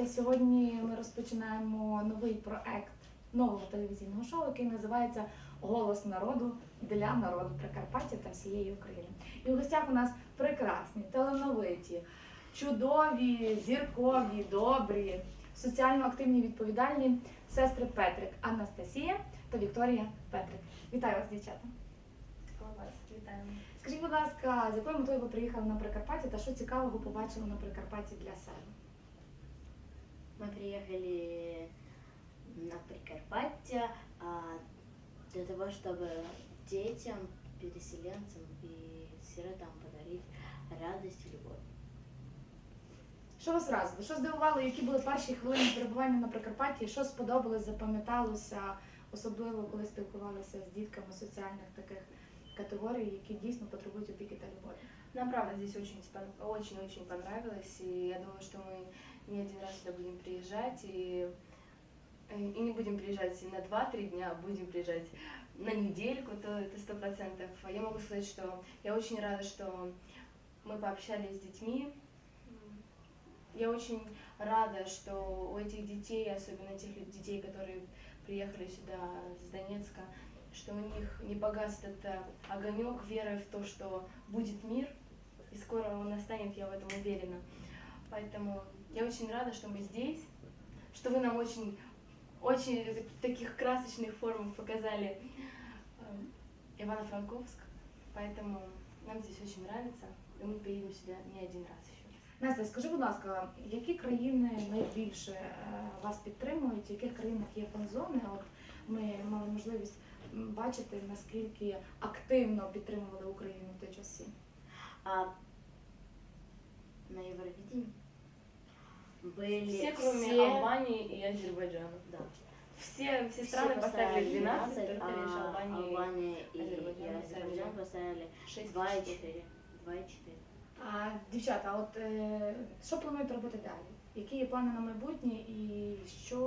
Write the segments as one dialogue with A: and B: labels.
A: Прикарпаття. Сьогодні ми розпочинаємо новий проект нового телевізійного шоу, який називається Голос народу для народу Прикарпаття та всієї України. І в гостях у нас прекрасні, талановиті, чудові, зіркові, добрі, соціально активні, відповідальні сестри Петрик Анастасія та Вікторія Петрик. Вітаю вас, дівчата!
B: Вітаємо.
A: Скажіть, будь ласка, з якою метою ви приїхали на Прикарпаття та що цікавого побачили на Прикарпатті для себе?
C: Мы приехали на Прикарпатье а, для того, чтобы детям, переселенцам и сиротам подарить радость и любовь.
A: Що вас вразило? Що здивувало? Які були перші хвилини перебування на Прикарпатті? Що сподобалось, запам'яталося, особливо коли спілкувалися з дітками соціальних таких категорій, які дійсно потребують опіки та любові?
B: Нам правда здесь очень спон- очень-очень понравилось, и я думаю, что мы не один раз сюда будем приезжать, и, э, и не будем приезжать на 2-3 дня, а будем приезжать на недельку, то это сто процентов. А Я могу сказать, что я очень рада, что мы пообщались с детьми. Я очень рада, что у этих детей, особенно тех детей, которые приехали сюда с Донецка, что у них не погас этот огонек веры в то, что будет мир, и скоро он настанет, я в этом уверена. Поэтому я очень рада, что мы здесь, что вы нам очень, очень в таких красочных формах показали э, Ивано-Франковск. Поэтому нам здесь очень нравится, и мы приедем сюда не один раз еще.
A: Настя, скажи, будь ласка, які країни найбільше е, вас підтримують, в яких країнах є фан-зони? От ми мали можливість м, бачити, наскільки активно підтримували Україну в ті часи.
C: А на Евровидении были
B: Все, кроме
C: все-
B: Албании и Азербайджана.
C: Да.
B: Все, все
C: Все
B: страны поставили 12,
C: 12,
B: только лишь
C: а
B: Албания,
C: Албания и
B: Азербайджан
C: Азербайджан поставили
B: 6
C: 2 и 4. 2 и 4.
A: А дівчата, от е, що плануєте робити далі? Які є плани на майбутнє і що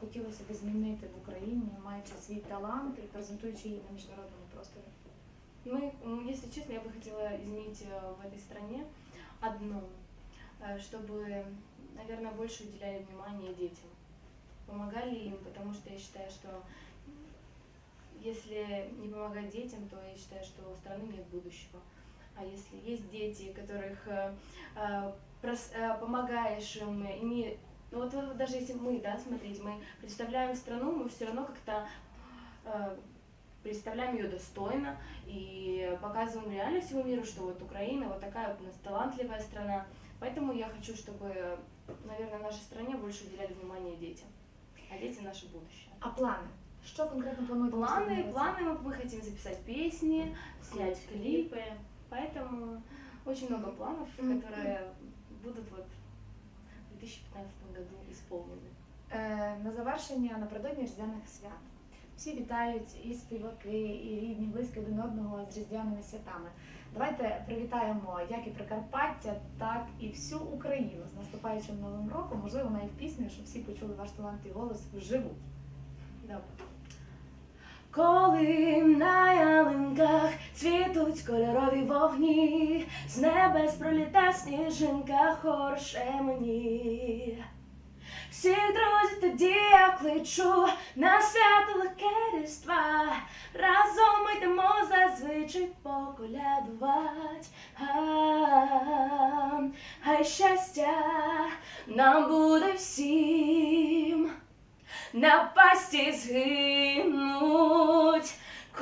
A: хотілося б змінити в Україні, маючи свій талант і презентуючи її на міжнародному просторі?
B: Мы, м, если честно, я бы хотела изменить э, в этой стране одно, э, чтобы, наверное, больше уделяли внимание детям, помогали им, потому что я считаю, что если не помогать детям, то я считаю, что у страны нет будущего. А если есть дети, которых э, э, прос- э, помогаешь им, ими, ну вот э, даже если мы, да, смотрите, мы представляем страну, мы все равно как-то э, представляем ее достойно и показываем реально всему миру, что вот Украина вот такая вот у нас талантливая страна. Поэтому я хочу, чтобы, наверное, в нашей стране больше уделяли внимание детям. А дети наше будущее.
A: А плани? Що конкретно плануєте?
B: Планы,
A: наступного року?
B: планы мы, мы хотим записать песни, снять клипы, поэтому очень много планов,
A: Мгм.
B: которые будут вот в 2015 году исполнены.
A: Е, на завершення напередодні Різдвяних свят. Всі вітають і співаки, і рідні, близькі один одного з різдвяними святами. Давайте привітаємо як і Прикарпаття, так і всю Україну з наступаючим новим роком. Можливо, навіть піснею, щоб всі почули ваш талант і голос вживу.
B: Добре. Коли на ялинках цвітуть кольорові вогні, з небес проліта сніжинка хорше мені. Всі друзі тоді я кличу на свято легке різдва. Разом ми йдемо зазвичай поколядувать. Хай щастя нам буде всім на пасті згинуть.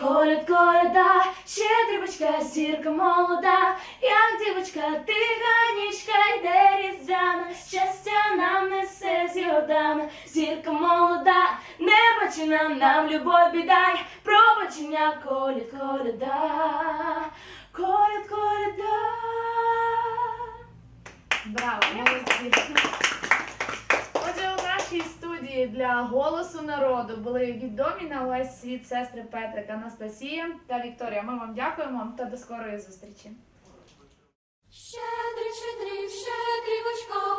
B: Коляд, коляда, щедрівочка, зірка молода, як дівочка, тиха несе зірка молода, не бачи нам, нам любов бідай, пробачення, коляд, коляда, коляд, коляда.
A: Браво! Молодці! Отже, у нашій студії для голосу народу були відомі на весь світ сестри Петрик Анастасія та Вікторія. Ми вам дякуємо та до скорої зустрічі.
D: Щедрий, щедрий, щедрівочка.